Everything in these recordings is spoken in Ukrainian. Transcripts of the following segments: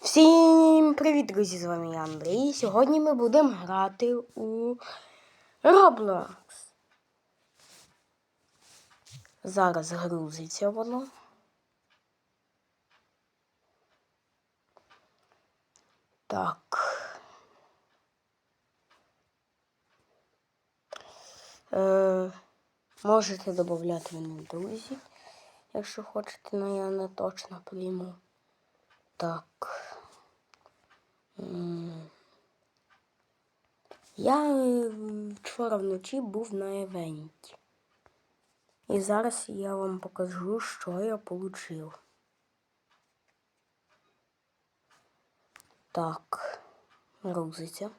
Всім привіт, друзі! З вами я Андрій. Сьогодні ми будемо грати у Roblox. Зараз грузиться воно. Так. Е, можете додати мене друзі, якщо хочете, але я не точно прийму. Так. Я е, вчора вночі був на івенті. І зараз я вам покажу, що я отримав. Так, грузиться.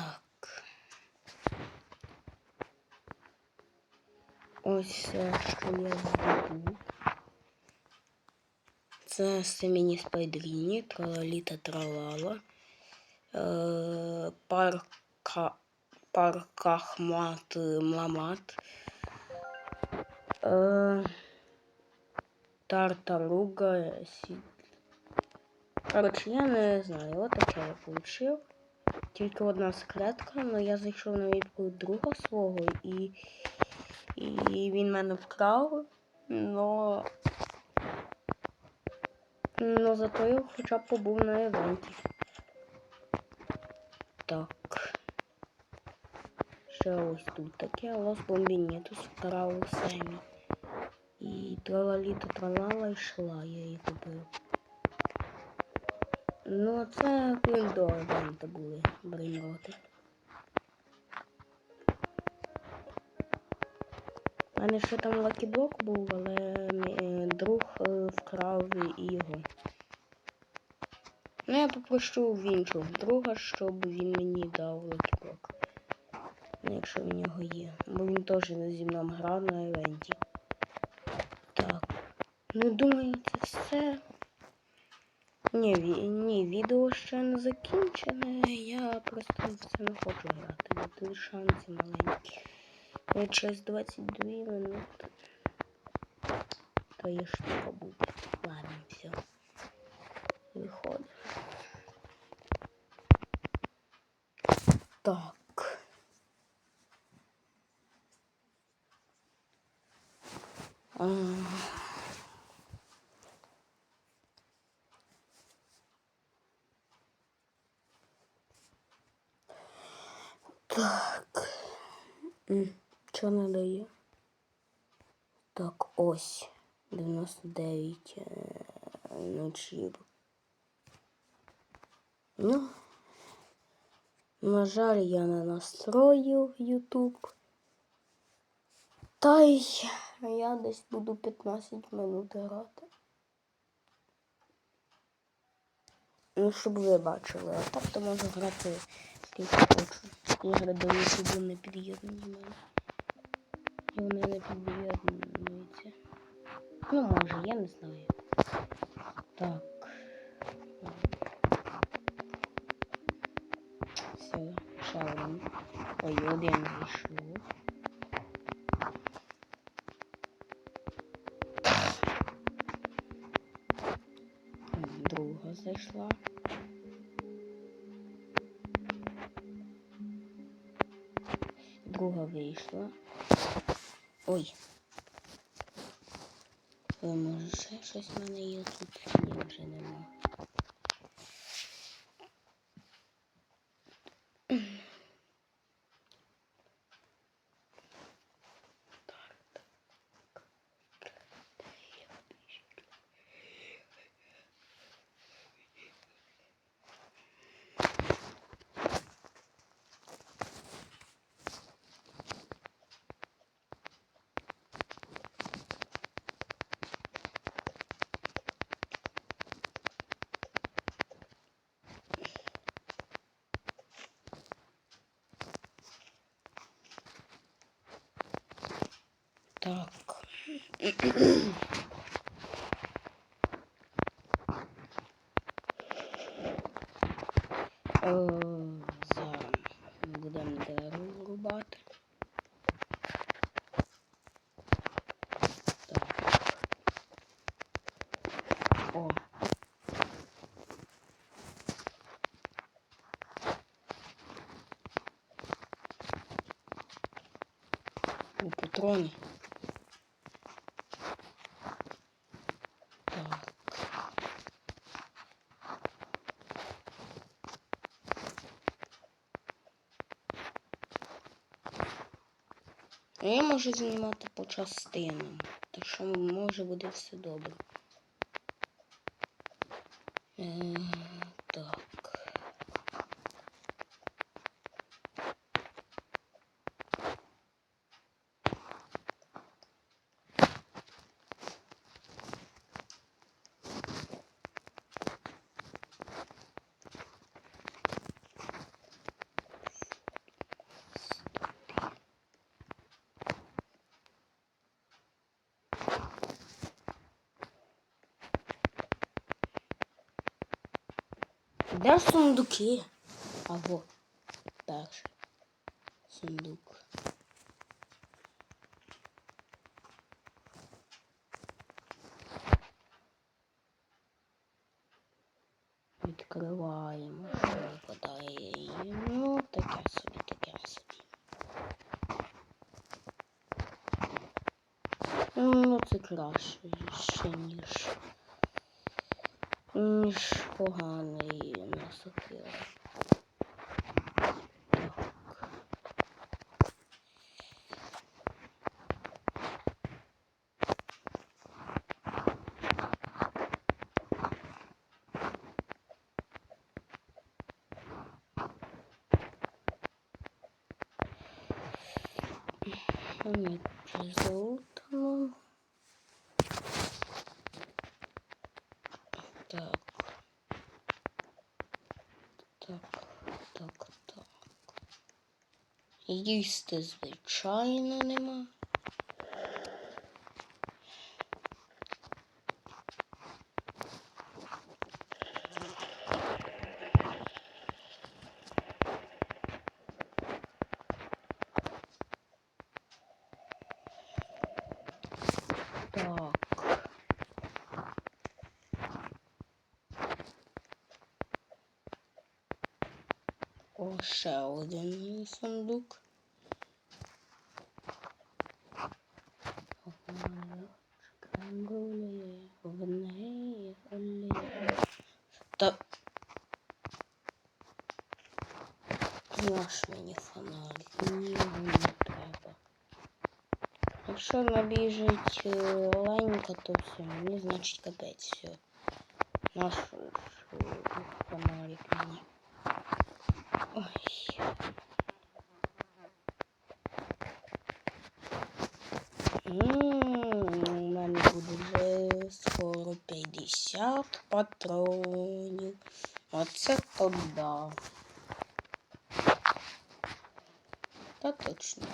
Так. Ось все, що я здобув. Це Семені Спайдріні, Тралаліта Тралала, е, Парка, Паркахмат Мламат, е, Тартаруга Сі. Коротше, я не знаю, от таке я получив. Тільки одна секретка, але я зайшов на відповідь друга свого і, і він мене вкрав, но, но зато я хоча б побув на івенті. Так. Ще ось тут таке, лос бомбінетус вкрав у Семі. І тралаліта тралала йшла, я її купив. Ну, це до івента були брейнроти. У мене ще там лакіблок був, але е, друг е, вкрав і його. Ну, я попрошу в іншого друга, щоб він мені дав лакіблок. Ну, якщо в нього є. Бо він теж зі мною грав на івенті. Так. Ну, думаю, це все. Ні, ні, відео ще не закінчене. Я просто це не хочу грати. Тут шанси маленькі. Я через 22 минути. То є штука буде. Ладно, все. Виходить. Так. А... Так. М, Що не дає? Так, ось. 99 е, ночів. Ну, на жаль, я не настроїв YouTube. Та й я десь буду 15 минут грати. Ну, щоб ви бачили, а так то можу грати скільки хочу. Ігри до YouTube не під'єднані мене. І вони не під'єднуються. Ну, може, я не знаю. Так. Все, ще один. Ой, один зайшов. Друга зайшла. Друга вийшла. Ой. Ой, може ще щось в мене є тут? Ні, вже нема. Э, за Будемо дерево рубати. О. патроны. Я можу знімати по частинам, так що може буде все добре. Е, так. Де сундуки? Або перший сундук. Відкриваємо, що випадає. Ну, таке собі, таке собі. Ну, це краще ще, ніж. Ніж поганий насокира. Так. Ні, золото. Так. Так, так, так. Їсти, звичайно, нема. О, ще один сундук. Та... Наш мені фонарик, ні, не треба. Якщо набіжить е, ленька, то все, мені значить капець все. Наш 50 патронів. Оце да. Та точно.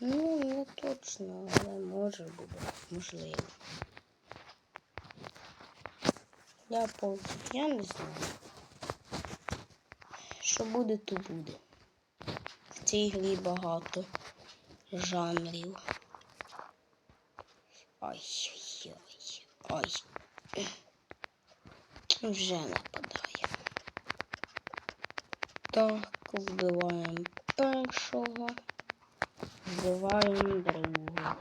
Ну, не точно, але може буде, можливо. Я пол... я не знаю. Що буде, то буде. В цій грі багато жанрів. Ай-ой-ой. Ой. Вже нападає. Так, вбиваємо першого. Вбиваємо другого.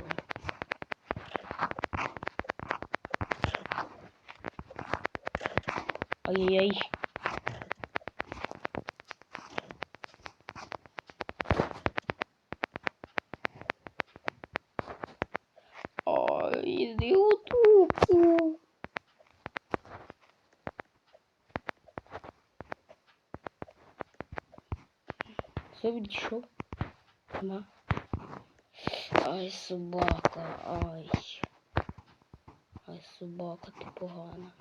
Ай-яй-яй. Ой, Все відійшов. На. Ай, собака, ай. Ай, собака, ти погана.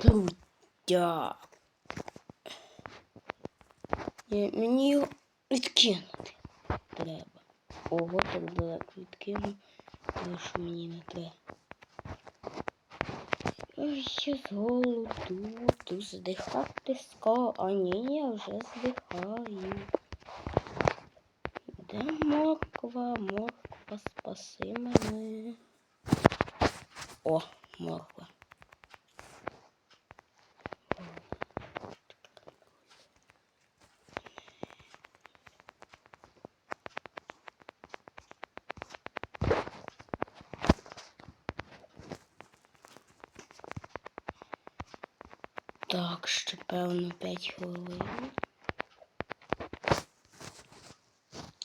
Крутя. Ні, Мені його відкинути треба. Ого, так далеко відкину. Але що мені не треба. Ой, Я з голоду тут здихати ска. А ні, я вже здихаю. Де мак? морква, морква, спаси мене. О, морква. Так, ще певно 5 хвилин.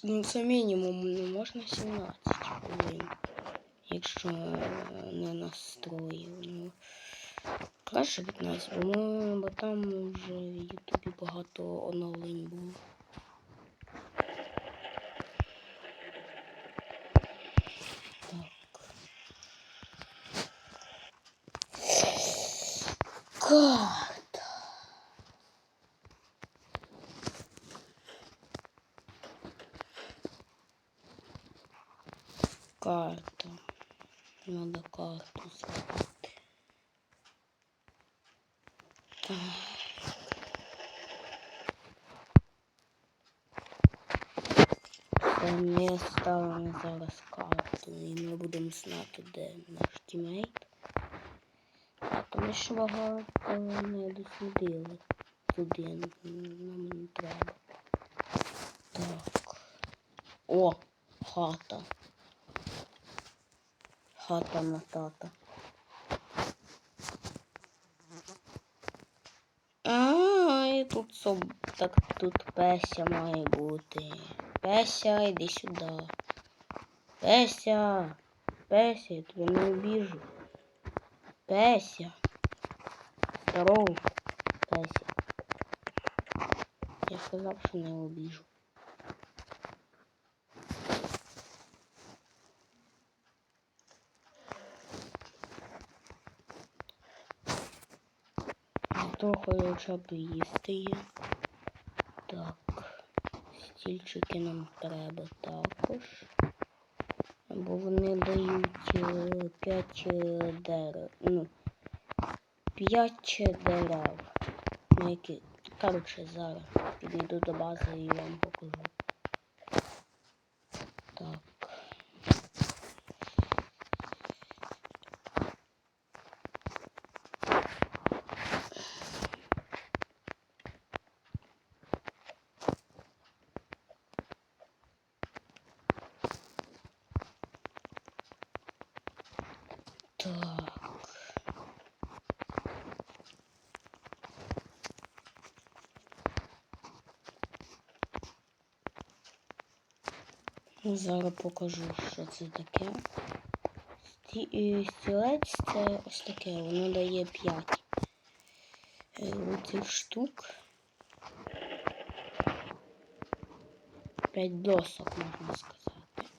Ну, це мінімум не можна 17 хвилин, якщо не настрою. Ну, краще 15, бо, ми- бо там вже в Ютубі багато оновлень було. Так. Карта. Карта. Надо карту зробити. Так. Це Ми ставимо зараз карту і ми де наш тімейт. А тому що багато не дослідили. Туди нам не треба. Так. О, хата. Хата на тата. А, і тут соб... так тут Песя має бути. Песя, йди сюди. Песя. Песя, я тебе не обіжу. Песя. Здорово, Песя. Я сказав, що не обіжу. Хто хоче б їсти. Так. Стільчики нам треба також. Бо вони дають 5 дерев. Ну, 5 дерев. На які... Коротше, зараз підійду до бази і вам покажу. Так. Так. Ну, Зараз покажу, що це таке. Е, Стілець це ось таке, воно дає 5 цих штук. 5 досок, можна сказати.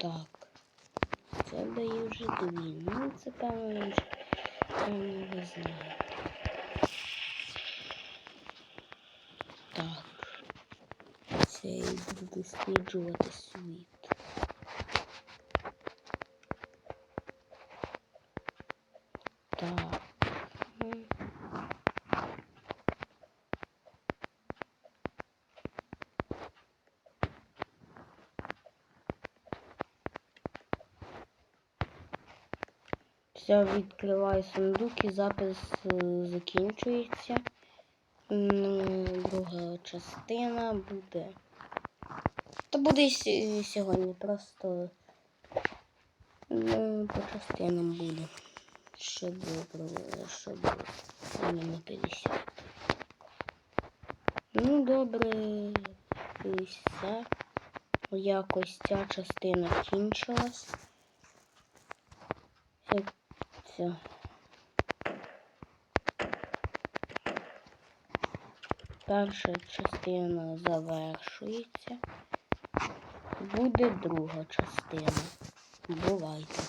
Так. Я вже дві. Ну, це певно вже певно ви знаєте. Так. Це я буду досліджувати світ. Так. М. Все, відкриваю сундук і запис е, закінчується. Друга частина буде. Та буде сьогодні просто по частинам буде. Щоб про- щоб не 50. Ну, добре, і все. Якось ця частина кінчилась. Все. Перша частина завершується. Буде друга частина. Бувайте.